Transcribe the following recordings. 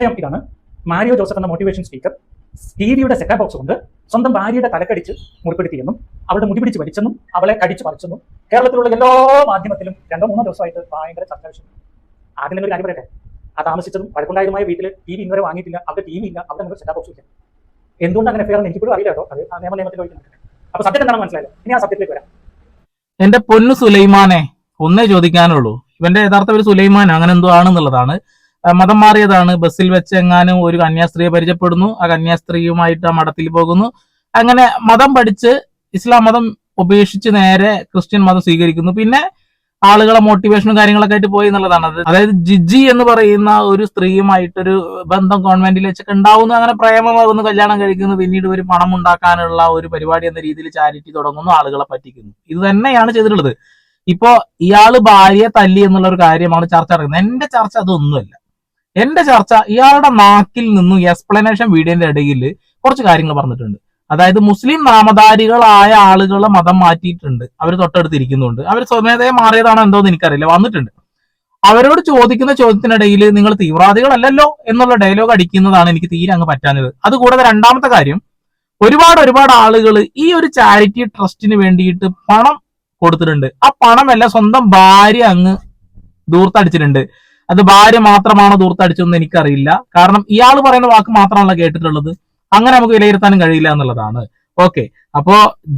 വിഷയം ഇതാണ് മാരിയോ ജോസഫ് എന്ന മോട്ടിവേഷൻ സ്പീക്കർ സ്റ്റീവിയുടെ സെറ്റാ ബോക്സ് കൊണ്ട് സ്വന്തം ഭാര്യയുടെ തലക്കടിച്ച് മുറിപ്പെടുത്തിയെന്നും അവളുടെ മുടി പിടിച്ച് വലിച്ചെന്നും അവളെ കടിച്ച് പറിച്ചെന്നും കേരളത്തിലുള്ള എല്ലാ മാധ്യമത്തിലും രണ്ടോ മൂന്നോ ദിവസമായിട്ട് ഭയങ്കര ചർച്ച വിഷയം. ആദ്യം ഒരു കാര്യം പറയട്ടെ? ആ താമസിച്ചതും വഴക്കുണ്ടായതുമായ വീട്ടിൽ ടി വി ഇന്നുവരെ വാങ്ങിയിട്ടില്ല അവിടെ ടി വി ഇല്ല അവിടെ നിങ്ങൾ സെറ്റാ ബോക്സ് ഇല്ല. എന്തുകൊണ്ട് അങ്ങനെ ഫെയർ എനിക്കിപ്പോഴും അറിയില്ല കേട്ടോ. അത് ആ നിയമ നിയമത്തിൽ വഹിക്കുന്നുണ്ട് അപ്പൊ സത്യം എന്താണെന്ന് മനസ്സിലായത്? ഇനി ആ സത്യത്തിലേക്ക് വരാം. എന്റെ പൊന്നു സുലൈമാനെ ഒന്നേ ചോദിക്കാനുള്ളൂ. ഇവന്റെ യഥാർത്ഥ ഒരു സുലൈമാൻ അങ്ങനെ എന്തോ ആണെന്നുള്ളതാണ് മതം മാറിയതാണ്. ബസ്സിൽ വെച്ച് എങ്ങാനും ഒരു കന്യാസ്ത്രീയെ പരിചയപ്പെടുന്നു. ആ കന്യാസ്ത്രീയുമായിട്ട് ആ മഠത്തിൽ പോകുന്നു. അങ്ങനെ മതം പഠിച്ച് ഇസ്ലാം മതം ഉപേക്ഷിച്ച് നേരെ ക്രിസ്ത്യൻ മതം സ്വീകരിക്കുന്നു. പിന്നെ ആളുകളെ മോട്ടിവേഷനും കാര്യങ്ങളൊക്കെ ആയിട്ട് പോയി എന്നുള്ളതാണ്. അത് അതായത് ജിജി എന്ന് പറയുന്ന ഒരു സ്ത്രീയുമായിട്ടൊരു ബന്ധം ഗവൺമെന്റിൽ വെച്ചൊക്കെ ഉണ്ടാവുന്നു. അങ്ങനെ പ്രേമമാകുന്നു കല്യാണം കഴിക്കുന്നു പിന്നീട് ഒരു പണം ഉണ്ടാക്കാനുള്ള ഒരു പരിപാടി എന്ന രീതിയിൽ ചാരിറ്റി തുടങ്ങുന്നു ആളുകളെ പറ്റിക്കുന്നു. ഇത് തന്നെയാണ് ചെയ്തിട്ടുള്ളത്. ഇപ്പോ ഇയാൾ ഭാര്യയെ തല്ലി എന്നുള്ള ഒരു കാര്യമാണ് ചർച്ച നടക്കുന്നത്. എന്റെ ചർച്ച അതൊന്നുമല്ല. എന്റെ ചർച്ച ഇയാളുടെ നാക്കിൽ നിന്നും എക്സ്പ്ലനേഷൻ വീഡിയോന്റെ ഇടയിൽ കുറച്ച് കാര്യങ്ങൾ പറഞ്ഞിട്ടുണ്ട്. അതായത് മുസ്ലിം നാമധാരികളായ ആളുകളെ മതം മാറ്റിയിട്ടുണ്ട്. അവർ തൊട്ടടുത്തിരിക്കുന്നുണ്ട് അവർ സ്വമേധയെ മാറിയതാണോ എന്തോന്ന് എനിക്കറിയില്ല. വന്നിട്ടുണ്ട്. അവരോട് ചോദിക്കുന്ന ചോദ്യത്തിനിടയിൽ നിങ്ങൾ തീവ്രവാദികളല്ലല്ലോ എന്നുള്ള ഡയലോഗ് അടിക്കുന്നതാണ് എനിക്ക് തീരെ അങ്ങ് പറ്റാഞ്ഞത്. അതുകൂടാതെ രണ്ടാമത്തെ കാര്യം ഒരുപാട് ഒരുപാട് ആളുകൾ ഈ ഒരു ചാരിറ്റി ട്രസ്റ്റിന് വേണ്ടിയിട്ട് പണം കൊടുത്തിട്ടുണ്ട്. ആ പണമല്ല സ്വന്തം ഭാര്യ അങ്ങ് ദൂർത്തടിച്ചിട്ടുണ്ട്. അത് ഭാര്യ മാത്രമാണോ ദൂർത്തടിച്ചതെന്ന് എനിക്കറിയില്ല. കാരണം ഇയാൾ പറയുന്ന വാക്ക് മാത്രമല്ല കേട്ടിട്ടുള്ളത്. അങ്ങനെ നമുക്ക് വിലയിരുത്താനും കഴിയില്ല എന്നുള്ളതാണ്. ഓക്കെ. അപ്പോ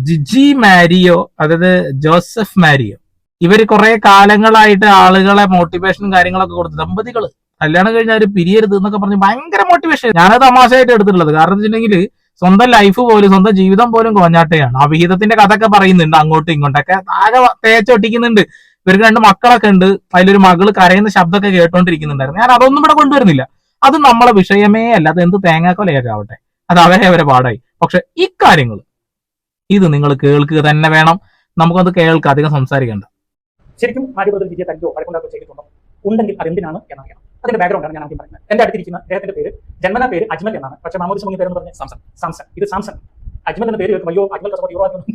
ജിജി മാരിയോ അതായത് ജോസഫ് മാരിയോ ഇവർ കുറെ കാലങ്ങളായിട്ട് ആളുകളെ മോട്ടിവേഷനും കാര്യങ്ങളൊക്കെ കൊടുത്തു ദമ്പതികൾ കല്യാണം കഴിഞ്ഞാൽ അവർ പിരിയരുത് എന്നൊക്കെ പറഞ്ഞ് ഭയങ്കര മോട്ടിവേഷൻ ഞാനത് തമാശയായിട്ട് എടുത്തിട്ടുള്ളത്. കാരണം വെച്ചിട്ടുണ്ടെങ്കിൽ സ്വന്തം ലൈഫ് പോലും സ്വന്തം ജീവിതം പോലും കോഞ്ഞാട്ടയാണ് അവിഹിതത്തിന്റെ കഥയൊക്കെ പറയുന്നുണ്ട് അങ്ങോട്ടും ഇങ്ങോട്ടൊക്കെ ആകെ തേച്ചൊട്ടിക്കുന്നുണ്ട്. ഇവർക്ക് രണ്ട് മക്കളൊക്കെ ഉണ്ട്. അതിലൊരു മകൾ കരയുന്ന ശബ്ദമൊക്കെ കേട്ടോണ്ടിരിക്കുന്നുണ്ടായിരുന്നു. ഞാൻ അതൊന്നും ഇവിടെ കൊണ്ടുവരുന്നില്ല. അത് നമ്മളെ വിഷയമേ അല്ല. അത് എന്ത് തേങ്ങാക്കൊലയാവട്ടെ അത് അവരെ അവരെ പാടായി. പക്ഷെ ഇക്കാര്യങ്ങൾ ഇത് നിങ്ങൾ കേൾക്കുക തന്നെ വേണം. നമുക്കത് കേൾക്കാം അധികം സംസാരിക്കേണ്ട. ശരിക്കും ആര്യപദ്ര വിജയ തല്ലോ വഴക്കുണ്ടാക്കോ ചെയ്തിട്ടുണ്ടോ? ഉണ്ടെങ്കിൽ അതെന്തിനാണ് എന്നറിയണം. അതിന്റെ ബാക്ക്ഗ്രൗണ്ട് ആണ് ഞാൻ ആദ്യം പറയുന്നത്. എന്റെ അടുത്തിരിക്കുന്ന അദ്ദേഹത്തിന്റെ പേര് ജന്മന പേര് അജ്മൽ എന്നാണ്. പക്ഷേ മാമൂദ് പേര് പേരെന്ന് പറഞ്ഞ സാംസൺ. സാംസൺ. ഇത് സാംസൺ. അജ്മൽ എന്ന പേര് അയ്യോ അജ്മൽ കസബ് തീവ്രവാദി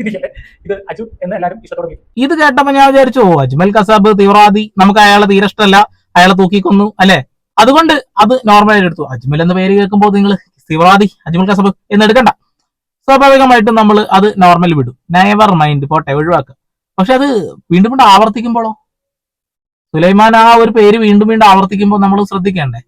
ഇത് അജു എന്ന് എല്ലാവരും ഇഷ്ടത്തോടെ. ഇത് കേട്ടപ്പോ ഞാൻ വിചാരിച്ചു അജ്മൽ കസാബ് തീവ്രവാദി നമുക്ക് അയാളെ തീരെ ഇഷ്ടമല്ല അയാളെ തൂക്കിക്കൊന്നു അല്ലെ? അതുകൊണ്ട് അത് നോർമലായിട്ട് എടുത്തു. അജ്മൽ എന്ന പേര് കേൾക്കുമ്പോൾ നിങ്ങൾ തീവ്രവാദി അജ്മൽ കസാബ് എന്ന് എടുക്കണ്ട. സ്വാഭാവികമായിട്ടും നമ്മൾ അത് നോർമൽ വിടും. നെവർ മൈൻഡ് പോട്ടെ ഒഴിവാക്കുക പക്ഷെ അത് വീണ്ടും വീണ്ടും ആവർത്തിക്കുമ്പോഴോ സുലൈമാൻ ആ ഒരു പേര് വീണ്ടും വീണ്ടും ആവർത്തിക്കുമ്പോൾ നമ്മൾ ശ്രദ്ധിക്കേണ്ടേ?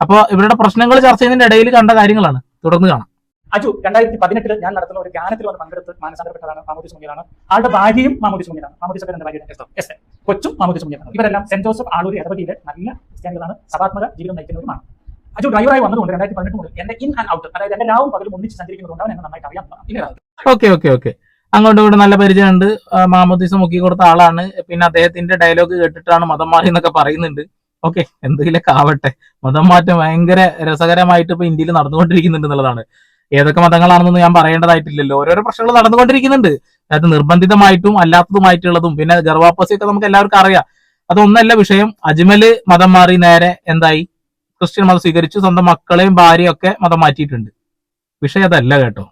അപ്പോൾ ഇവരുടെ പ്രശ്നങ്ങൾ ചർച്ച ചെയ്യുന്നതിന്റെ ഇടയിൽ കണ്ട കാര്യങ്ങളാണ്. തുടർന്ന് കാണാം. അജു രണ്ടായിരത്തി പതിനെട്ടിൽ ഞാൻ നടത്തുന്ന ഒരു ഗാനത്തിൽ വന്ന് പങ്കെടുത്ത് മാനസാന്തരപ്പെട്ടതാണ് മാമൂദി സുമിയാണ് ആളുടെ ഭാര്യയും മാമൂദി സുമിയാണ് മാമൂദി സഭ എന്ന ഭാര്യയുടെ എസ് കൊച്ചും മാമൂദി സുമിയാണ് ഇവരെല്ലാം സെന്റ് ജോസഫ് ആളൂർ ഇടവകയിലെ നല്ല ക്രിസ്ത്യാനികളാണ്. സഭാത്മക ജീവിതം നയിക്കുന്നവരുമാണ്. അജു ഡ്രൈവറായി വന്നതുകൊണ്ട് രണ്ടായിരത്തി പതിനെട്ട് മുതൽ എന്റെ ഇൻ ആൻഡ് ഔട്ട് അതായത് എന്റെ ലാവും പകലും ഒന്നിച്ച് സഞ്ചരിക്കുന്നതുകൊണ്ടാണ് എന്നെ നന്നായിട്ട് അറിയാം ഓക്കെ ഓക്കെ ഓക്കെ. അങ്ങോട്ടും ഇങ്ങോട്ടും നല്ല പരിചയമുണ്ട്. ആ, മുക്കി കൊടുത്ത ആളാണ്. പിന്നെ അദ്ദേഹത്തിന്റെ ഡയലോഗ് കേട്ടിട്ടാണ് മതം മാറി എന്നൊക്കെ പറയുന്നുണ്ട്. ഓക്കെ എന്തെങ്കിലും ആവട്ടെ. മതം മാറ്റം ഭയങ്കര രസകരമായിട്ട് ഇപ്പൊ ഇന്ത്യയിൽ നടന്നുകൊണ്ടിരിക്കുന്നുണ്ട് എന്നുള്ളതാണ്. ഏതൊക്കെ മതങ്ങളാണെന്നൊന്നും ഞാൻ പറയേണ്ടതായിട്ടില്ലല്ലോ. ഓരോരോ പ്രശ്നങ്ങൾ നടന്നുകൊണ്ടിരിക്കുന്നുണ്ട്. അത് നിർബന്ധിതമായിട്ടും അല്ലാത്തതുമായിട്ടുള്ളതും. പിന്നെ ഗർഭാപ്പസിയൊക്കെ നമുക്ക് എല്ലാവർക്കും അറിയാം. അതൊന്നല്ല വിഷയം. അജ്മൽ മതം മാറി നേരെ എന്തായി? ക്രിസ്ത്യൻ മതം സ്വീകരിച്ചു. സ്വന്തം മക്കളെയും ഭാര്യയും ഒക്കെ മതം മാറ്റിയിട്ടുണ്ട്. വിഷയം അതല്ല കേട്ടോ.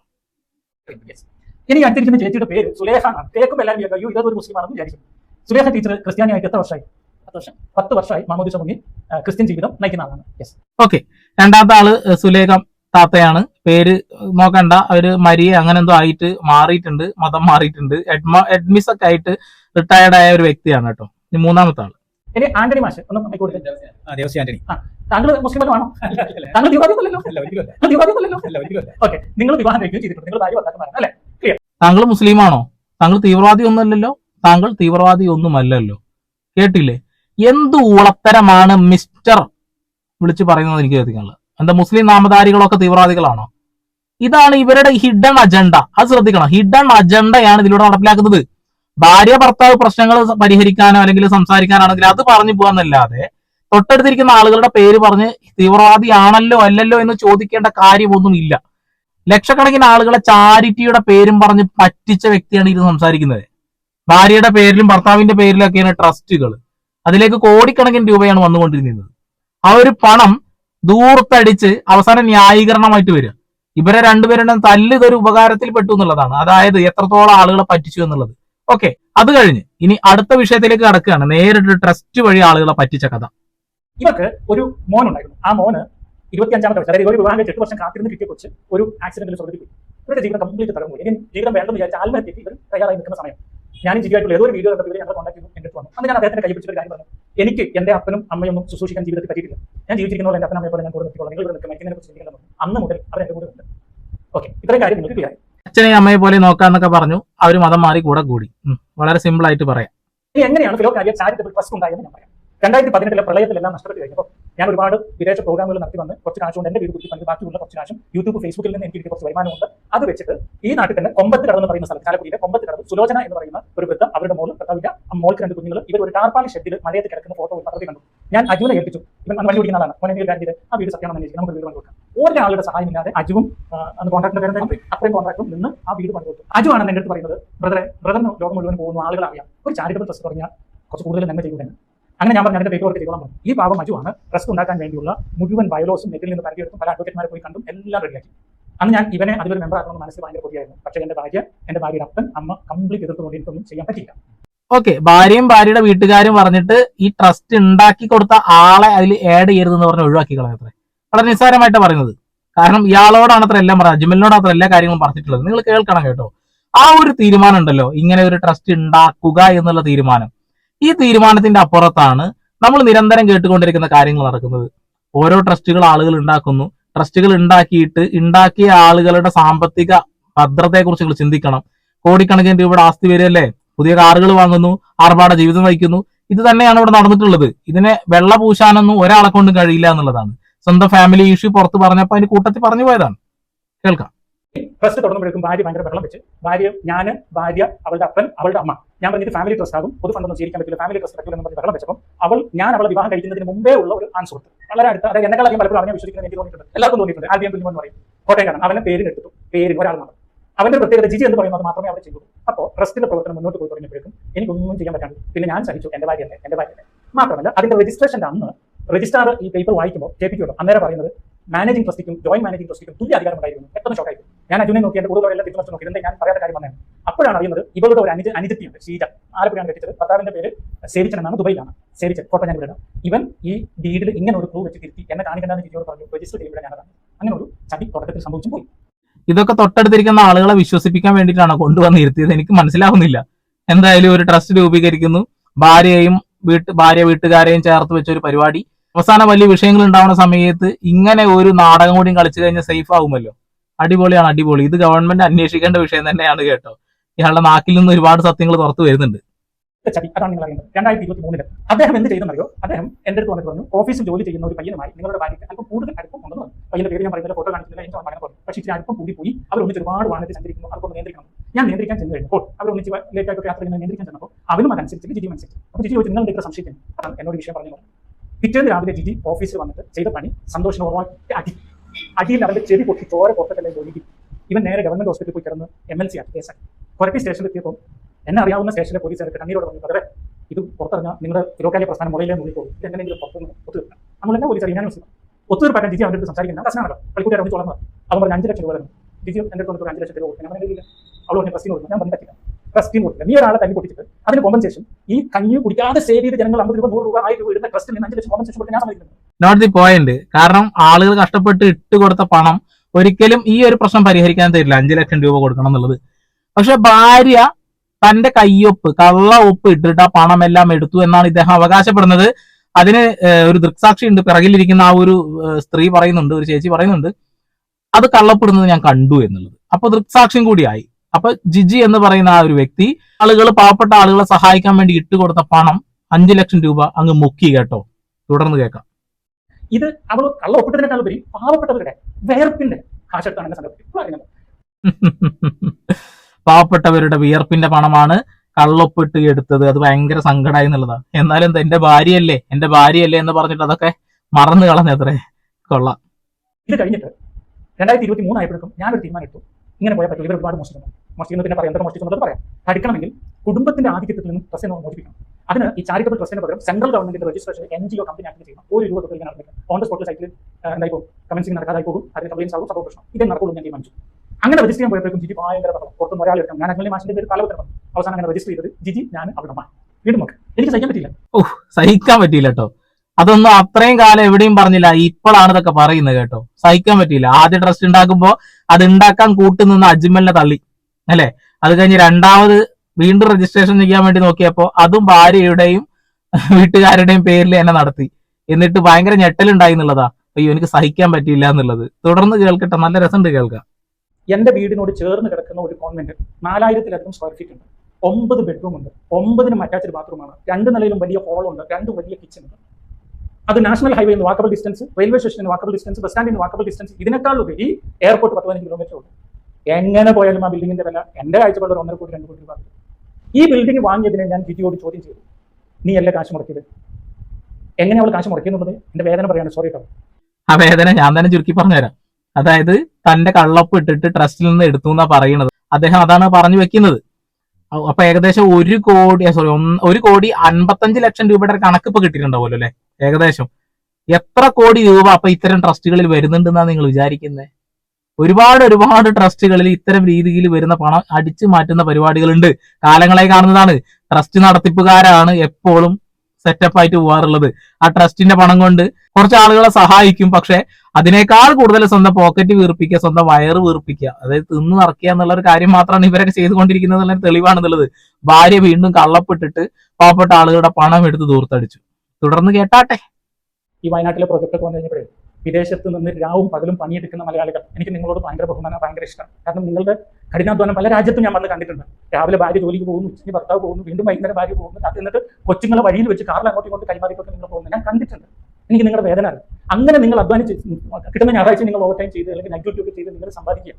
ഇനി അടുത്തിരിക്കുന്ന ചേച്ചിയുടെ പേര് സുലേഖാണ്. കേൾക്കും എല്ലാവരും അയ്യോ ഇതൊരു മുസ്ലിം ആണെന്ന് വിചാരിക്കും സുലേഖ ടീച്ചർ ക്രിസ്ത്യാനിയായിട്ട് എത്ര വർഷമായി? പത്ത് വർഷം. പത്ത് വർഷമായി മാമോദിസ മുങ്ങി ക്രിസ്ത്യൻ ജീവിതം നയിക്കുന്ന ആളാണ്. ഓക്കെ രണ്ടാമത്തെ ആൾ സുലേഖ താത്തയാണ്. പേര് നോക്കണ്ട. അവർ മരിയെ അങ്ങനെ എന്തോ ആയിട്ട് മാറിയിട്ടുണ്ട്. മതം മാറിയിട്ടുണ്ട്. എഡ്മ എഡ്മിസ് ഒക്കെ ആയിട്ട് റിട്ടയർഡ് ആയ ഒരു വ്യക്തിയാണ് കേട്ടോ. ഇനി മൂന്നാമത്തെ ആൾ. ഇനി ആന്റണി മാഷ്. ഒന്ന് ആന്റണി. താങ്കൾ മുസ്ലിം ആണോ? താങ്കൾ തീവ്രവാദി അല്ല അല്ലല്ലോ അല്ല. അല്ല ഒരിക്കലും അല്ല. ഓക്കെ നിങ്ങൾ വിവാഹം കഴിക്കുകയും ചെയ്തിട്ടുണ്ട്. നിങ്ങൾ ഭാര്യ ഭർത്താക്കന്മാരാണ്. അല്ലെ? താങ്കൾ മുസ്ലിമാണോ താങ്കൾ തീവ്രവാദി ഒന്നുമല്ലല്ലോ. താങ്കൾ തീവ്രവാദി ഒന്നുമല്ലല്ലോ. കേട്ടില്ലേ? എന്ത് ഉളത്തരമാണ് മിസ്റ്റർ? വിളിച്ചു പറയുന്നത് എനിക്ക് ചോദിക്കാനുള്ളത് എന്താ മുസ്ലിം നാമധാരികളൊക്കെ തീവ്രവാദികളാണോ? ഇതാണ് ഇവരുടെ ഹിഡൻ അജണ്ട അത് ശ്രദ്ധിക്കണം. ഹിഡൻ അജണ്ടയാണ് ഇതിലൂടെ നടപ്പിലാക്കുന്നത്. ഭാര്യ ഭർത്താവ് പ്രശ്നങ്ങൾ പരിഹരിക്കാനോ അല്ലെങ്കിൽ സംസാരിക്കാനാണെങ്കിൽ അത് പറഞ്ഞു പോകാന്നല്ലാതെ തൊട്ടടുത്തിരിക്കുന്ന ആളുകളുടെ പേര് പറഞ്ഞ് തീവ്രവാദിയാണല്ലോ അല്ലല്ലോ എന്ന് ചോദിക്കേണ്ട കാര്യമൊന്നും ഇല്ല ലക്ഷക്കണക്കിന് ആളുകളെ ചാരിറ്റിയുടെ പേരും പറഞ്ഞ് പറ്റിച്ച വ്യക്തിയാണ് ഇത് സംസാരിക്കുന്നത്. ഭാര്യയുടെ പേരിലും ഭർത്താവിന്റെ പേരിലൊക്കെയാണ് ട്രസ്റ്റുകൾ. അതിലേക്ക് കോടിക്കണക്കിന് രൂപയാണ് വന്നുകൊണ്ടിരുന്നത്. ആ ഒരു പണം ദൂർത്തടിച്ച് അവസാന ന്യായീകരണമായിട്ട് വരിക. ഇവരെ രണ്ടുപേരുടെ തല്ല് ഇതൊരു ഉപകാരത്തിൽ പെട്ടു എന്നുള്ളതാണ്. അതായത് എത്രത്തോളം ആളുകളെ പറ്റിച്ചു എന്നുള്ളത്. ഓക്കെ അത് കഴിഞ്ഞ് ഇനി അടുത്ത വിഷയത്തിലേക്ക് കടക്കുകയാണ്. നേരിട്ട് ട്രസ്റ്റ് വഴി ആളുകളെ പറ്റിച്ച കഥ. ഇവർക്ക് ഒരു മോൻ ഉണ്ടായിരുന്നു ആ മോന് ഇരുപത്തിയഞ്ചാമത്തെ വയസ്സ് അതായത് ഒരു വിവാഹം എട്ട് വർഷം കാത്തിരുന്ന് കിട്ടിയ കൊച്ച് ഒരു ആക്സിഡന്റിൽ സ്വർഗത്തിൽ ഇവരുടെ ജീവിതം കംപ്ലീറ്റ് തകർന്നു ഇനി ജീവിതം വേണ്ടെന്ന് വിചാരിച്ച ആത്മഹത്യക്ക് ഇവർ തയ്യാറായി നിൽക്കുന്ന സമയം. ഞാനും ജീവിതമായിട്ട് ഏതൊരു വീഡിയോ കണ്ടപ്പോൾ ഇവരെ ഞങ്ങൾ കോൺടാക്ട് ചെയ്തു. എന്റെ അടുത്ത് വന്നു. അന്ന് ഞാൻ അദ്ദേഹത്തിന്റെ കൈ ഒരു കാര്യം പറഞ്ഞു. എനിക്ക് എന്റെ അപ്പനും അമ്മയൊന്നും ശുശ്രൂഷിക്കാൻ ജീവിതത്തിൽ പറ്റിയിട്ടില്ല. ഞാൻ ജീവിച്ചിരിക്കുന്ന എന്റെ അപ്പനെ പോലെ ഞാൻ കൂടെ നിർത്തിക്കോളാം നിങ്ങൾ ഇവിടെ നിൽക്കുക മരിക്കുന്നതിനെ കുറിച്ച് ചിന്തിക്കണം എന്ന് പറഞ്ഞു. അന്ന് മുതൽ അവർ എന്റെ കൂടെ ഉണ്ട്. ഓക്കെ ഇത്രയും കാര്യം നിങ്ങൾക്ക് ക്ലിയർ അച്ഛനെയും അമ്മയെ പോലെ നോക്കാന്നൊക്കെ പറഞ്ഞു അവർ മതം മാറി കൂടെ കൂടി. വളരെ സിമ്പിൾ ആയിട്ട് പറയാം. ഇനി എങ്ങനെയാണ് ഫിലോ കാരിയ ചാരിറ്റബിൾ ട്രസ്റ്റ് ഉണ്ടായെന്ന് ഞാൻ പറയാം. രണ്ടായിരത്തി പതിനെട്ടിലെ പ്രളയത്തിലെല്ലാം നഷ്ടപ്പെട്ട് കഴിഞ്ഞപ്പോൾ ഞാൻ ഒരുപാട് വിദേശ പ്രോഗ്രാമുകൾ നടത്തി വന്ന് കുറച്ച് കാശ് കൊണ്ട് എന്റെ വീട് കുത്തി പണ്ട് ബാക്കിയുള്ള കുറച്ച് കാശും യൂട്യൂബ് ഫേസ്ബുക്കിൽ നിന്ന് എനിക്ക് കുറച്ച് വരുമാനമുണ്ട് അത് വെച്ചിട്ട് ഈ നാട്ടിൽ തന്നെ കൊമ്പത്ത് കടന്ന് പറയുന്ന സ്ഥലം ചാലക്കുടിയിലെ കൊമ്പത്ത് കടന്ന് സുലോചന എന്ന് പറയുന്ന ഒരു വൃദ്ധം അവരുടെ മോൾ ഭർത്താവില്ല ആ മോൾക്ക് രണ്ട് കുഞ്ഞുങ്ങൾ ഇവർ ഒരു ടാർപ്പാലി ഷെഡിൽ മഴയത്ത് കിടക്കുന്ന ഫോട്ടോ പത്രത്തിൽ കണ്ടു. ഞാൻ അജുവിനെ ഏൽപ്പിച്ചു. ഇവൻ അന്ന് വണ്ടി ഓടിക്കുന്ന ആളാണ് മോനെ എന്തെങ്കിലും കാര്യം ചെയ്ത് ആ വീട് സത്യമാണെന്ന് അന്വേഷിക്കും നമുക്ക് വീട് പണി കൊടുക്കാം ഒരാളുടെ സഹായമില്ലാതെ അജുവും അന്ന് കോൺട്രാക്ടർ പേരെ അത്രയും കോൺട്രാക്ടും നിന്ന് ആ വീട് പണി കൊടുത്തു അജു ആണ് എന്റെ അടുത്ത് പറയുന്നത് ബ്രദറെ ബ്രദറിന് ലോകം മുഴുവൻ പോകുന്ന ആളുകൾ അറിയാം. ഒരു ചാരിറ്റബിൾ ട്രസ്റ്റ് പറഞ്ഞാൽ കുറച്ച് കൂടുതൽ നന്മ ചെയ്യുക അങ്ങനെ ഞാൻ പറഞ്ഞു അതിന്റെ പേപ്പർ വർക്ക് ചെയ്തോളാം പറഞ്ഞു. ഈ പാവം അജുവാണ് ട്രസ്റ്റ് ഉണ്ടാക്കാൻ വേണ്ടിയുള്ള മുഴുവൻ ബയോലോസും നെറ്റിൽ നിന്ന് പരിചയമെടുത്തും പല അഡ്വക്കേറ്റ്മാരെ പോയി കണ്ടും എല്ലാം റെഡിയാക്കി അന്ന് ഞാൻ ഇവനെ അതിലൊരു മെമ്പർ ആക്കണമെന്ന് മനസ്സിൽ ഭയങ്കര കൊതിയായിരുന്നു. പക്ഷേ എന്റെ ഭാര്യ എന്റെ ഭാര്യയുടെ അപ്പൻ അമ്മ കംപ്ലീറ്റ് എതിർത്തുകൊണ്ട് എനിക്കൊന്നും ചെയ്യാൻ പറ്റില്ല ഓക്കെ ഭാര്യയും ഭാര്യയുടെ വീട്ടുകാരും പറഞ്ഞിട്ട് ഈ ട്രസ്റ്റ് ഉണ്ടാക്കി കൊടുത്ത ആളെ അതിൽ ആഡ് ചെയ്യരുതെന്ന് പറഞ്ഞ് ഒഴിവാക്കി കളയത്രേ വളരെ നിസ്സാരമായിട്ട് പറയുന്നത്. കാരണം ഇയാളോടാണ് അത്ര എല്ലാം പറഞ്ഞത് അജ്മലിനോട് അത്ര എല്ലാ കാര്യങ്ങളും പറഞ്ഞിട്ടുള്ളത്. നിങ്ങൾ കേൾക്കണം കേട്ടോ. ആ ഒരു തീരുമാനം ഉണ്ടല്ലോ ഇങ്ങനെ ഒരു ട്രസ്റ്റ് ഉണ്ടാക്കുക എന്നുള്ള തീരുമാനം. ഈ തീരുമാനത്തിന്റെ അപ്പുറത്താണ് നമ്മൾ നിരന്തരം കേട്ടുകൊണ്ടിരിക്കുന്ന കാര്യങ്ങൾ നടക്കുന്നത്. ഓരോ ട്രസ്റ്റുകൾ ആളുകൾ ഉണ്ടാക്കുന്നു ട്രസ്റ്റുകൾ ഉണ്ടാക്കിയിട്ട് ഉണ്ടാക്കിയ ആളുകളുടെ സാമ്പത്തിക ഭദ്രതയെക്കുറിച്ച് നിങ്ങൾ ചിന്തിക്കണം. കോടിക്കണക്കിന് രൂപയുടെ ആസ്തി വരികയല്ലേ പുതിയ കാറുകൾ വാങ്ങുന്നു ആർഭാട ജീവിതം നയിക്കുന്നു ഇത് തന്നെയാണ് ഇവിടെ നടന്നിട്ടുള്ളത്. ഇതിനെ വെള്ള പൂശാനൊന്നും ഒരാളെ കൊണ്ടും കഴിയില്ല എന്നുള്ളതാണ്. സ്വന്തം ഫാമിലി ഇഷ്യൂ പുറത്ത് പറഞ്ഞപ്പോൾ അതിന് കൂട്ടത്തിൽ പറഞ്ഞു പോയതാണ്. കേൾക്കാം. ഫസ്റ്റ് തുടങ്ങുമ്പോഴേക്കും ഭാര്യ ഭയങ്കര വെള്ളം വെച്ച്. ഭാര്യ ഞാൻ ഭാര്യ അവളുടെ അപ്പൻ അവളുടെ അമ്മ. ഞാൻ പറഞ്ഞത് ഫാമിലി ട്രസ്റ്റ് ആകും. പൊതു ഫണ്ടൊന്നും സ്വീകരിക്കാൻ പറ്റില്ല. ഫാമിലി ട്രസ്റ്റ് പറ്റില്ല എന്ന് പറഞ്ഞ് വെള്ളം വെച്ചപ്പോൾ അവൾ ഞാൻ അവളെ വിവാഹം കഴിക്കുന്നതിന് മുമ്പേ ഉള്ള ഒരു ആൻസർ വളരെ അടുത്ത് അതായത് എന്നെ കളഞ്ഞ പലപ്പോഴും അവനെ വിശ്വസിക്കുന്നത് എനിക്ക് തോന്നിയിട്ടുണ്ട്. എല്ലാവർക്കും തോന്നിയിട്ടുണ്ട്. ആദ്യം കുഞ്ഞു എന്ന് പറയും. കോട്ടയം അവനെ പേരിന് എടുത്തു പേര് ഒരാൾ മാത്രം. അവന്റെ പ്രത്യേകത ജിജി എന്ന് പറയുന്നത് മാത്രമേ അവർ ചെയ്യൂ. അപ്പോൾ ട്രസ്റ്റിന്റെ പ്രവർത്തനം മുന്നോട്ട് പോയി തുടങ്ങിയപ്പോഴേക്കും എനിക്കൊന്നും ചെയ്യാൻ പറ്റാണ്ട് പിന്നെ ഞാൻ സഹിച്ചു എന്റെ ഭാര്യ അല്ലേ എന്റെ ഭാര്യ മാത്രമല്ല അതിന്റെ രജിസ്ട്രേഷന്റെ അന്ന് രജിസ്ട്രാർ ഈ പേപ്പർ വായിക്കുമ്പോൾ കേൾപ്പിക്കുള്ളൂ അന്നേരം പറയുന്നത് മാനേജിംഗ് ട്രസ്റ്റിക്കും ജോയിന്റ് മാനേജിംഗ് ട്രസ്റ്റിക്കും തുല്യ അധികാരം ഉണ്ടായിരുന്നു പെട്ടെന്ന് ഷോക്കായി ഞാൻ അജുനെ നോക്കി എന്റെ എല്ലാം തിരിച്ചു നോക്കി ഇതിന്റെ ഞാൻ പറയാത്ത കാര്യം പറഞ്ഞത് അപ്പോഴാണ് അറിയുന്നത് ഇവളുടെ ഒരു അനുജ അനുജത്തിയുണ്ട് ഷീജ ആലപ്പുഴയാണ് കെട്ടിച്ചത്. ഭർത്താവിന്റെ പേര് സേവിച്ചൻ എന്നാണ് ദുബൈയിലാണ്. സേവിച്ചൻ ഫോട്ടോ ഞാൻ വിടാം ഇവൻ ഈ ഡീഡിൽ ഇങ്ങനെ ഒരു ക്ലൂ വെച്ച് തിരുത്തി എന്നെ കാണിക്കേണ്ടെന്ന് ജിജിയോട് പറഞ്ഞു രജിസ്റ്റർ ചെയ്യുമ്പോൾ ഞാനതാണ് അങ്ങനെ ഒരു ചതി തുടക്കത്തിൽ സംഭവിച്ചു പോയി. ഇതൊക്കെ തൊട്ടടുത്തിരിക്കുന്ന ആളുകളെ വിശ്വസിപ്പിക്കാൻ വേണ്ടിയിട്ടാണ് കൊണ്ടുവന്ന് ഇരുത്തിയത് എനിക്ക് മനസ്സിലാവുന്നില്ല. എന്തായാലും ഒരു ട്രസ്റ്റ് രൂപീകരിക്കുന്നു. ഭാര്യയെയും വീട്ട് ഭാര്യ വീട്ടുകാരെയും ചേർത്ത് വെച്ച ഒരു പരിപാടി. അവസാന വലിയ വിഷയങ്ങൾ ഉണ്ടാവുന്ന സമയത്ത് ഇങ്ങനെ ഒരു നാടകം കൂടി കളിച്ചു കഴിഞ്ഞാൽ സേഫ് ആകുമല്ലോ അടിപൊളിയാണ് അടിപൊളി. ഇത് ഗവൺമെന്റ് അന്വേഷിക്കേണ്ട വിഷയം തന്നെയാണ് കേട്ടോ. ഇയാളുടെ നാക്കിൽ നിന്ന് ഒരുപാട് സത്യങ്ങൾ പുറത്തു വരുന്നുണ്ട്. അദ്ദേഹം എന്ത് ചെയ്തെന്നറിയോ? അദ്ദേഹം എന്റെ അടുത്ത് വന്നിട്ട് പറഞ്ഞു ഓഫീസിൽ ജോലി ചെയ്യുന്ന ഒരു പയ്യനുമായി നിങ്ങളുടെ ഭാര്യയ്ക്ക് അല്പം കൂടുതൽ അടുപ്പം ഉണ്ടെന്ന് പയ്യന്റെ പേര് ഞാൻ പറയുന്നത് ഫോട്ടോ കാണിച്ചില്ല എനിക്ക് പക്ഷേ ഇച്ചിരി അടുപ്പം കൂടി പോയി അവർ ഒന്നിച്ച് ഒരുപാട് വാഹനത്തിൽ സഞ്ചരിക്കുന്നു. അവർക്കൊന്ന് നിയന്ത്രിക്കണം. ഞാൻ നിയന്ത്രിക്കാൻ ചെന്ന് കഴിഞ്ഞപ്പോൾ അവർ ലേറ്റ് ആയിട്ട് യാത്ര ചെയ്യുന്നത് നിയന്ത്രിക്കാൻ ചെന്നപ്പോൾ അവനും അതനുസരിച്ച് ജിജി മനസ്സിലാക്കി അപ്പോൾ ജിജി ചോദിച്ചു നിങ്ങൾ ഇത്ര സംശയിക്കുന്നു? അതാണ് എന്നോട് വിഷയം പറഞ്ഞു പിറ്റേന്ന് രാവിലെ ജിജി ഓഫീസിൽ വന്നിട്ട് ചെയ്ത പണി സന്തോഷം ഉറവാക്കി അടി. അടിയിൽ അവന്റെ ചെടി പൊട്ടി ചോര പുറത്തല്ലേ ഒഴുകി. ഇവൻ നേരെ ഗവൺമെന്റ് ഹോസ്പിറ്റലിൽ പോയി കിടന്ന് എം എൽ സി ആക്കി കേസാക്കി കൊരട്ടി സ്റ്റേഷനിൽ എത്തിയപ്പോൾ എന്നെ അറിയാവുന്ന സ്റ്റേഷനിലെ പോലീസുകാർക്ക് കണ്ണീരോട് പറഞ്ഞു പകരെ ഇത് പുറത്തിറങ്ങാൻ നിങ്ങളുടെ ലോകാലിയ പ്രസ്ഥാനം മുകളിലേ നോക്കിക്കോളൂ ഇത് എങ്ങനെയെങ്കിലും പുറത്തുനിന്ന് ഒത്തുതീർക്കണം നമ്മളെല്ലാം പോലീസ് മനസ്സിലാക്കും ഒത്തുതീർപ്പാക്കാൻ ജിജി അവരുടെ അടുത്ത് സംസാരിക്കുന്ന കസനാണല്ലോ പള്ളിക്കൂട്ടി ഇറങ്ങി ചോളം അവൻ പറഞ്ഞു അഞ്ച് ലക്ഷം രൂപ തന്നു. ജിജി എന്റെ അടുത്ത് അഞ്ച് ലക്ഷം രൂപ ഞാൻ പറഞ്ഞില്ല അവൾ പറഞ്ഞു ട്രസ്റ്റിന് കൊടുക്കും ഞാൻ പറഞ്ഞു പറ്റില്ല. ട്രസ്റ്റിന് കൊടുക്കില്ല നീ ഒരാളെ തല്ലി പൊട്ടിച്ചിട്ട് അതിന് കോമ്പൻസേഷൻ ഈ കഞ്ഞി കുടിക്കാതെ സേവ് ചെയ്ത് ജനങ്ങൾ അമ്പത് രൂപ നൂറ് രൂപ ആയിരം രൂപ ഇടുന്ന ട്രസ്റ്റിൽ അഞ്ച് ലക്ഷം കോമ്പൻസേഷൻ കൊടുക്കാൻ ഞാൻ സമ്മതിക്കുന്നു നോട്ട് ദി പോയിന്റ് കാരണം ആളുകൾ കഷ്ടപ്പെട്ട് ഇട്ട് കൊടുത്ത പണം ഒരിക്കലും ഈ ഒരു പ്രശ്നം പരിഹരിക്കാൻ തരില്ല. അഞ്ചു ലക്ഷം രൂപ കൊടുക്കണം എന്നുള്ളത്. പക്ഷെ ഭാര്യ തന്റെ കയ്യൊപ്പ് കള്ള ഒപ്പ് ഇട്ടിട്ട് ആ പണം എല്ലാം എടുത്തു എന്നാണ് ഇദ്ദേഹം അവകാശപ്പെടുന്നത്. അതിന് ഒരു ദൃക്സാക്ഷി ഉണ്ട്. പിറകിലിരിക്കുന്ന ആ ഒരു സ്ത്രീ പറയുന്നുണ്ട് ഒരു ചേച്ചി പറയുന്നുണ്ട്. അത് കള്ളപ്പെടുന്നത് ഞാൻ കണ്ടു എന്നുള്ളത്. അപ്പൊ ദൃക്സാക്ഷ്യം കൂടിയായി. അപ്പൊ ജിജി എന്ന് പറയുന്ന ആ ഒരു വ്യക്തി ആളുകൾ പാവപ്പെട്ട ആളുകളെ സഹായിക്കാൻ വേണ്ടി ഇട്ടുകൊടുത്ത പണം അഞ്ചു ലക്ഷം രൂപ അങ്ങ് മുക്കി കേട്ടോ. തുടർന്ന് കേൾക്കാം. ഇത് അവൾ കള്ള ഒപ്പിട്ടതിനേക്കാൾ ഉപരി പാവപ്പെട്ടവരുടെ വേർപ്പിന്റെ കാശെടുത്താണ് എന്നെ പാവപ്പെട്ടവരുടെ വിയർപ്പിന്റെ പണമാണ് കള്ളൊപ്പിട്ട് എടുത്തത് അത് ഭയങ്കര സങ്കടമായി എന്നുള്ളതാണ്. എന്നാലും എന്റെ ഭാര്യയല്ലേ എന്റെ ഭാര്യയല്ലേ എന്ന് പറഞ്ഞിട്ട് അതൊക്കെ മറന്നു കളഞ്ഞത്രേ കൊള്ളാം. ഇത് കഴിഞ്ഞിട്ട് രണ്ടായിരത്തി ഇരുപത്തി മൂന്നായപ്പോഴേക്കും ഞാനൊരു തീരുമാനം എടുത്തു ഇങ്ങനെ പോയാൽ പറ്റില്ല ഇവർ ഒരുപാട് മോഷ്ടിക്കുന്നു മോഷ്ടിക്കുന്നു പിന്നെ പറയാം എന്തൊക്കെ മോഷ്ടിക്കുന്നത് പറയാം. തടുക്കണമെങ്കിൽ കുടുംബത്തിന്റെ ആധിക്യത്തിൽ നിന്നും ട്രസ്റ്റ് മോചിപ്പിക്കണം. അതിന് ഈ ചാരിറ്റബിൾ ട്രസ്റ്റിന് പകരം സെൻട്രൽ ഗവൺമെന്റിന്റെ registration N G O company act ചെയ്യണം. ഒരു രൂപ തൊട്ട് ഇങ്ങനെ നടന്നില്ല ഓൺ ദ സ്പോട്ട് സൈറ്റിൽ എന്തായി പോകും? കമൻസിംഗ് നടക്കാതായി പോകും. അതിന് കംപ്ലൈൻസ് ആകും സഭ പ്രശ്നം. ഇതേ നടക്കുള്ളൂ ഞാൻ തീരുമാനിച്ചു. അങ്ങനെ രജിസ്റ്റർ ചെയ്യാൻ പോയപ്പോഴേക്കും ജിജി ഭയങ്കര. പുറത്തുനിന്ന് ഒരാൾ എടുക്കണം ഞാൻ അഗ്നി മാഷിന്റെ പേര് കാലപത്രം പറഞ്ഞു അവസാനം അങ്ങനെ രജിസ്റ്റർ ചെയ്തത് ജിജി ഞാൻ അവിടെ വീണ്ടും നോക്ക്. എനിക്ക് സഹിക്കാൻ പറ്റില്ല സഹിക്കാൻ പറ്റിയില്ല കേട്ടോ. അതൊന്നും അത്രയും കാലം എവിടെയും പറഞ്ഞില്ല. ഇപ്പോഴാണ് ഇതൊക്കെ പറയുന്നത് കേട്ടോ. സഹിക്കാൻ പറ്റിയില്ല. ആദ്യ ട്രസ്റ്റ് ഉണ്ടാക്കുമ്പോ അത് ഉണ്ടാക്കാൻ കൂട്ടുനിന്ന് അജ്മലിനെ തള്ളി. അല്ലെ? അത് കഴിഞ്ഞ് രണ്ടാമത് വീണ്ടും രജിസ്ട്രേഷൻ ചെയ്യാൻ വേണ്ടി നോക്കിയപ്പോ അതും ഭാര്യയുടെയും വീട്ടുകാരുടെയും പേരിൽ എന്നെ നടത്തി. എന്നിട്ട് ഭയങ്കര ഞെട്ടലുണ്ടായി എന്നുള്ളതാ. അയ്യോ എനിക്ക് സഹിക്കാൻ പറ്റിയില്ല എന്നുള്ളത്. തുടർന്ന് കേൾക്കട്ടെ. നല്ല രസമുണ്ട് കേൾക്കാം. എന്റെ വീടിനോട് ചേർന്ന് കിടക്കുന്ന ഒരു കോൺവെന്റ് നാലായിരത്തിലധികം സ്ക്വയർ ഫീറ്റ് ഉണ്ട്. ഒമ്പത് ബെഡ്റൂം ഉണ്ട്. ഒമ്പതിനും അറ്റാച്ച്ഡ് ബാത്റൂമാണ് രണ്ട് നിലയിലും വലിയ ഹോളുണ്ട് രണ്ട് വലിയ കിച്ചൺ ഉണ്ട്. അത് national highway walkable distance railway സ്റ്റേഷനിൽ വാക്കബിൾ ഡിസ്റ്റൻസ് ബസ് സ്റ്റാൻഡിന് വാക്കബിൾ ഡിസ്റ്റൻസ് ഇതിനേക്കാൾ ഉപരി എയർപോർട്ട് പത്ത് പതിനഞ്ച് കിലോമീറ്റർ ഉണ്ട് എങ്ങനെ പോയാലും ആ ബിൽഡിങ്ങിന്റെ വില എന്റെ കാഴ്ചപ്പാട് ഒന്നര കോടി രണ്ട് കോടി രൂപ. ഈ ബിൽഡിംഗ് വാങ്ങിയതിനെ ഞാൻ ജിജിയോട് ചോദ്യം ചെയ്തു. നീ അല്ലേ കാശ് മുടക്കിയത്? എങ്ങനെ അവൾ കാശ് മുടക്കിയെന്നുള്ളത്? എന്റെ വേദന പറയാണ്. സോറി കേട്ടോ ആ വേദന ഞാൻ തന്നെ ചുരുക്കി പറഞ്ഞുതരാം. അതായത് തന്റെ കള്ളപ്പ് ഇട്ടിട്ട് ട്രസ്റ്റിൽ നിന്ന് എടുത്തു എന്നാ പറയുന്നത്. അദ്ദേഹം അതാണ് പറഞ്ഞു വെക്കുന്നത്. അപ്പൊ ഏകദേശം ഒരു കോടി സോറി ഒരു കോടി അൻപത്തഞ്ച് ലക്ഷം രൂപയുടെ കണക്ക് ഇപ്പൊ കിട്ടിയിട്ടുണ്ടാവുമല്ലോ അല്ലെ? ഏകദേശം. എത്ര കോടി രൂപ അപ്പൊ ഇത്തരം ട്രസ്റ്റുകളിൽ വരുന്നുണ്ടെന്നാണ് നിങ്ങൾ വിചാരിക്കുന്നത് ഒരുപാട് ഒരുപാട് ട്രസ്റ്റുകളിൽ ഇത്തരം രീതിയിൽ വരുന്ന പണം അടിച്ചു മാറ്റുന്ന പരിപാടികളുണ്ട്. കാലങ്ങളായി കാണുന്നതാണ്. ട്രസ്റ്റ് നടത്തിപ്പുകാരാണ് എപ്പോഴും സെറ്റപ്പ് ആയിട്ട് പോകാറുള്ളത് ആ ട്രസ്റ്റിന്റെ പണം കൊണ്ട് കുറച്ച് ആളുകളെ സഹായിക്കും. പക്ഷെ അതിനേക്കാൾ കൂടുതൽ സ്വന്തം പോക്കറ്റ് വീർപ്പിക്കുക സ്വന്തം വയറ് വീർപ്പിക്കുക അതായത് തിന്ന് നിറയ്ക്കുക എന്നുള്ള ഒരു കാര്യം മാത്രമാണ് ഇവരൊക്കെ ചെയ്തുകൊണ്ടിരിക്കുന്നത് എന്നുള്ള തെളിവാണെന്നുള്ളത്. ഭാര്യ വീണ്ടും കള്ളപ്പെട്ടിട്ട് പാവപ്പെട്ട ആളുകളുടെ പണം എടുത്ത് ദൂർത്തടിച്ചു. തുടർന്ന് കേട്ടാട്ടെ. ഈ വയനാട്ടിലെ പ്രൊജക്ട് വന്നു വിദേശത്ത് നിന്ന് രാവും പകലും പണിയെടുക്കുന്ന മലയാളികൾ എനിക്ക് നിങ്ങളോട് ഭയങ്കര ബഹുമാനം ഭയങ്കര ഇഷ്ടം. കാരണം നിങ്ങളുടെ കഠിനാധ്വാനം പല രാജ്യത്തും ഞാൻ വന്ന് കണ്ടിട്ടുണ്ട്. രാവിലെ ഭാര്യ ജോലിക്ക് പോകുന്നു ഉച്ചയ്ക്ക് ഭർത്താവ് പോകുന്നു വീണ്ടും വൈകുന്നേരം ഭാര്യ പോകുന്നു അത് എന്നിട്ട് കൊച്ചുങ്ങളെ വഴിയിൽ വെച്ച് കാറിൽ അങ്ങോട്ടും ഇങ്ങോട്ട് കൈമാറിക്കൊണ്ട് നിങ്ങൾ പോകുന്നത് ഞാൻ കണ്ടിട്ടുണ്ട്. എനിക്ക് നിങ്ങളുടെ വേദന അറിയാം. അങ്ങനെ നിങ്ങൾ അധ്വാനിച്ച് കിട്ടുന്ന ഞായറാഴ്ച നിങ്ങൾ ഓവർ ടൈം ചെയ്ത് അല്ലെങ്കിൽ നൈറ്റ് ഡ്യൂട്ടി ഒക്കെ ചെയ്ത് നിങ്ങൾ സമ്പാദിക്കുക.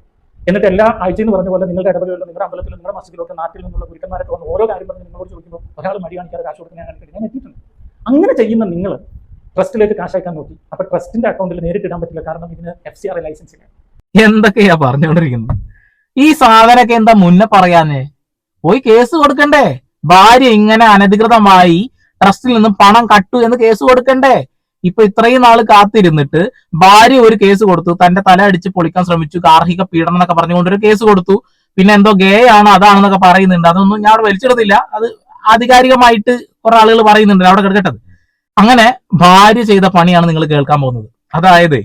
എന്നിട്ട് എല്ലാ ആഴ്ച എന്ന് പറഞ്ഞ പോലെ നിങ്ങളുടെ ഇടപെടലുകൾ നിങ്ങളുടെ അമ്പലത്തിൽ നിങ്ങളുടെ മസ്ജിദിലൊക്കെ നാട്ടിൽ നിന്നുള്ള ഗുരുക്കന്മാരൊക്കെ വന്ന് ഓരോ കാര്യം പറഞ്ഞ് നിങ്ങളോട് ചോദിക്കുമ്പോൾ ഒരാൾ മടി കാണിക്കാതെ കാശ് കൊടുക്കുന്ന ഞാൻ ഞാൻ എത്തിയിട്ടുണ്ട്. അങ്ങനെ ചെയ്യുന്ന നിങ്ങൾ ട്രസ്റ്റിലേക്ക് കാശ് അയക്കാൻ നോക്കി. അപ്പൊ ട്രസ്റ്റിന്റെ അക്കൗണ്ടിൽ നേരിട്ട് ഇടാൻ പറ്റില്ല. കാരണം ഇതിന് എഫ് സി ആർ ലൈസൻസ് ഇല്ല. എന്തൊക്കെയാ പറഞ്ഞുകൊണ്ടിരിക്കുന്നത്? ഈ സാധനമൊക്കെ എന്താ മുന്നേ പറയാന്ന് പോയി കേസ് കൊടുക്കണ്ടേ? ഭാര്യ ഇങ്ങനെ അനധികൃതമായി ട്രസ്റ്റിൽ നിന്നും പണം കട്ടു എന്ന് കേസ് കൊടുക്കണ്ടേ? ഇപ്പൊ ഇത്രയും നാൾ കാത്തിരുന്നിട്ട് ഭാര്യ ഒരു കേസ് കൊടുത്തു തന്റെ തല അടിച്ച് പൊളിക്കാൻ ശ്രമിച്ചു ഗാർഹിക പീഡനം എന്നൊക്കെ പറഞ്ഞുകൊണ്ട് ഒരു കേസ് കൊടുത്തു. പിന്നെ എന്തോ ഗേ ആണ് അതാണെന്നൊക്കെ പറയുന്നുണ്ട്. അതൊന്നും ഞാൻ വലിച്ചെടുത്തില്ല. അത് ആധികാരികമായിട്ട് കുറെ ആളുകൾ പറയുന്നുണ്ട്. അവിടെ കിടക്കട്ടത് അങ്ങനെ ഭാര്യ ചെയ്ത പണിയാണ് നിങ്ങൾ കേൾക്കാൻ പോകുന്നത്. അതായത്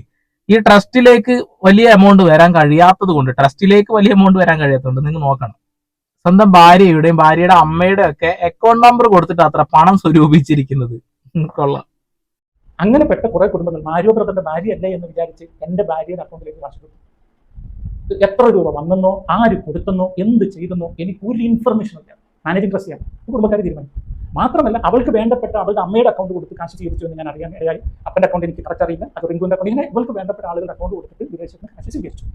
ഈ ട്രസ്റ്റിലേക്ക് വലിയ എമൗണ്ട് വരാൻ കഴിയാത്തത് കൊണ്ട് ട്രസ്റ്റിലേക്ക് വലിയ എമൗണ്ട് വരാൻ കഴിയാത്തതുകൊണ്ട് നിങ്ങൾ നോക്കണം. സ്വന്തം ഭാര്യയുടെയും ഭാര്യയുടെ അമ്മയുടെ ഒക്കെ അക്കൗണ്ട് നമ്പർ കൊടുത്തിട്ട് അത്ര പണം സ്വരൂപിച്ചിരിക്കുന്നത്. കൊള്ളാം. അങ്ങനെ പെട്ട കുറെ കുടുംബങ്ങൾ മാരിയോ ബ്രദറിന്റെ ഭാര്യ അല്ലേ എന്ന് വിചാരിച്ച് എന്റെ ഭാര്യയുടെ അക്കൗണ്ടിലേക്ക് കൊടുത്തു. എത്ര രൂപ വന്നെന്നോ ആര് കൊടുത്തെന്നോ എന്ത് ചെയ്തെന്നോ എനിക്ക് ഒരു ഇൻഫർമേഷൻ ഇല്ല. മാനേജിംഗ് ട്രസ്റ്റിയാണ് കുടുംബക്കാർ തീരുമാനിക്കും മാത്രമല്ല അവൾക്ക് വേണ്ടപ്പെട്ട അവളുടെ അമ്മയുടെ അക്കൗണ്ട് കൊടുത്ത് കാശ് സ്വീകരിച്ചു എന്ന് ഞാൻ അറിയാൻ ഇടയായി. അപ്പന്റെ അക്കൗണ്ട് എനിക്ക് കറക്റ്റ് അറിയില്ല. അത് റിങ്കുവിന്റെ അക്കൗണ്ട് ഇങ്ങനെ ഇവൾക്ക് വേണ്ടപ്പെട്ട ആളുകളുടെ അക്കൗണ്ട് കൊടുത്തിട്ട് വിദേശത്ത് നിന്ന് കാശ് സ്വീകരിച്ചു.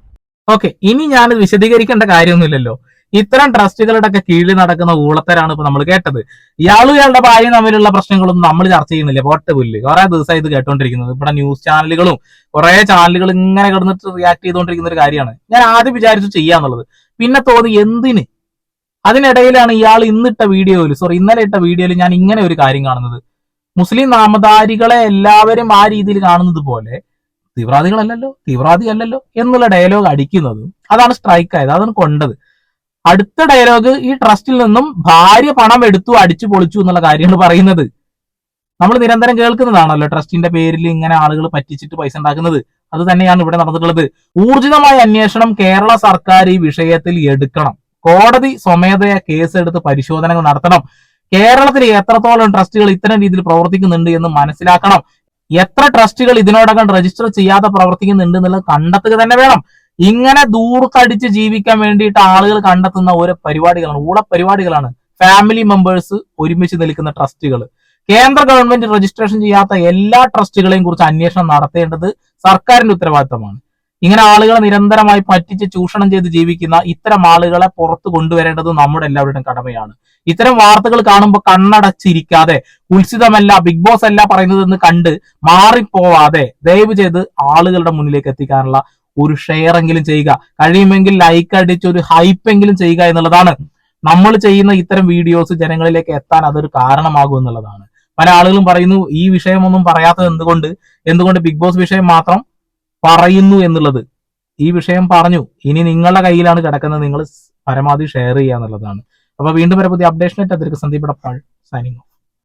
ഓക്കെ ഇനി ഞാൻ വിശദീകരിക്കേണ്ട കാര്യമൊന്നുമില്ലല്ലോ. ഇത്തരം ട്രസ്റ്റുകളുടെ ഒക്കെ കീഴിൽ നടക്കുന്ന ഊളത്തരാണ് ഇപ്പൊ നമ്മൾ കേട്ടത്. ഇയാളും ഇയാളുടെ ഭാര്യയും തമ്മിലുള്ള പ്രശ്നങ്ങളൊന്നും നമ്മൾ ചർച്ച ചെയ്യുന്നില്ല. പോട്ടെ പുല്ല്. കുറെ ദിവസമായി ഇത് കേട്ടോണ്ടിരിക്കുന്നത്. ഇവിടെ ന്യൂസ് ചാനലുകളും കുറെ ചാനലുകൾ ഇങ്ങനെ കിടന്നിട്ട് റിയാക്ട് ചെയ്തുകൊണ്ടിരിക്കുന്ന ഒരു കാര്യമാണ്. ഞാൻ ആദ്യം വിചാരിച്ചു ചെയ്യാന്നുള്ളത്. പിന്നെ തോന്നി എന്തിന്? അതിനിടയിലാണ് ഇയാൾ ഇന്നിട്ട വീഡിയോയിൽ സോറി ഇന്നലെ ഇട്ട വീഡിയോയിൽ ഞാൻ ഇങ്ങനെ ഒരു കാര്യം കാണുന്നത്. മുസ്ലിം നാമധാരികളെ എല്ലാവരും ആ രീതിയിൽ കാണുന്നത് പോലെ തീവ്രവാദികളല്ലല്ലോ തീവ്രവാദി അല്ലല്ലോ എന്നുള്ള ഡയലോഗ് അടിക്കുന്നതും അതാണ് സ്ട്രൈക്ക് ആയത് അതാണ് കൊണ്ടത്. അടുത്ത ഡയലോഗ് ഈ ട്രസ്റ്റിൽ നിന്നും ഭാര്യ പണം എടുത്തു അടിച്ചു പൊളിച്ചു എന്നുള്ള കാര്യമാണ് പറയുന്നത്. നമ്മൾ നിരന്തരം കേൾക്കുന്നതാണല്ലോ ട്രസ്റ്റിന്റെ പേരിൽ ഇങ്ങനെ ആളുകൾ പറ്റിച്ചിട്ട് പൈസ ഉണ്ടാക്കുന്നത്. അത് തന്നെയാണ് ഇവിടെ നടന്നിട്ടുള്ളത്. ഊർജിതമായ അന്വേഷണം കേരള സർക്കാർ ഈ വിഷയത്തിൽ എടുക്കണം. കോടതി സ്വമേധയ കേസെടുത്ത് പരിശോധനകൾ നടത്തണം. കേരളത്തിൽ എത്രത്തോളം ട്രസ്റ്റുകൾ ഇത്തരം രീതിയിൽ പ്രവർത്തിക്കുന്നുണ്ട് എന്ന് മനസ്സിലാക്കണം. എത്ര ട്രസ്റ്റുകൾ ഇതിനോടകം രജിസ്റ്റർ ചെയ്യാതെ പ്രവർത്തിക്കുന്നുണ്ട് എന്നുള്ളത് കണ്ടെത്തുക തന്നെ വേണം. ഇങ്ങനെ ദൂർത്തടിച്ച് ജീവിക്കാൻ വേണ്ടിയിട്ട് ആളുകൾ കണ്ടെത്തുന്ന ഓരോ പരിപാടികളാണ്. ഊള പരിപാടികളാണ്. ഫാമിലി മെമ്പേഴ്സ് ഒരുമിച്ച് നിൽക്കുന്ന ട്രസ്റ്റുകൾ. കേന്ദ്ര ഗവൺമെന്റ് രജിസ്ട്രേഷൻ ചെയ്യാത്ത എല്ലാ ട്രസ്റ്റുകളെയും കുറിച്ച് അന്വേഷണം നടത്തേണ്ടത് സർക്കാരിന്റെ ഉത്തരവാദിത്തമാണ്. ഇങ്ങനെ ആളുകളെ നിരന്തരമായി പറ്റിച്ച് ചൂഷണം ചെയ്ത് ജീവിക്കുന്ന ഇത്തരം ആളുകളെ പുറത്തു കൊണ്ടുവരേണ്ടത് നമ്മുടെ എല്ലാവരുടെയും കടമയാണ്. ഇത്തരം വാർത്തകൾ കാണുമ്പോൾ കണ്ണടച്ചിരിക്കാതെ ഉത്സിതമല്ല ബിഗ് ബോസ് അല്ല പറയുന്നതെന്ന് കണ്ട് മാറിപ്പോവാതെ ദയവ് ചെയ്ത് ആളുകളുടെ മുന്നിലേക്ക് എത്തിക്കാനുള്ള ഒരു ഷെയർ എങ്കിലും ചെയ്യുക. കഴിയുമെങ്കിൽ ലൈക്ക് അടിച്ച് ഒരു ഹൈപ്പ് എങ്കിലും ചെയ്യുക എന്നുള്ളതാണ് നമ്മൾ ചെയ്യുന്ന ഇത്തരം വീഡിയോസ് ജനങ്ങളിലേക്ക് എത്താൻ അതൊരു കാരണമാകും എന്നുള്ളതാണ്. പല ആളുകളും പറയുന്നു ഈ വിഷയമൊന്നും പറയാത്തത് എന്തുകൊണ്ട്? എന്തുകൊണ്ട് ബിഗ് ബോസ് വിഷയം മാത്രം പറയുന്നു എന്നുള്ളത്. ഈ വിഷയം പറഞ്ഞു. ഇനി നിങ്ങളുടെ കയ്യിലാണ് കിടക്കുന്നത്. നിങ്ങൾ പരമാവധി ഷെയർ ചെയ്യുക എന്നുള്ളതാണ്. അപ്പൊ വീണ്ടും വരെ. പുതിയ അപ്ഡേഷൻ ആയിട്ട് അതിലേക്ക് സന്ദീപ് സൈനിങ്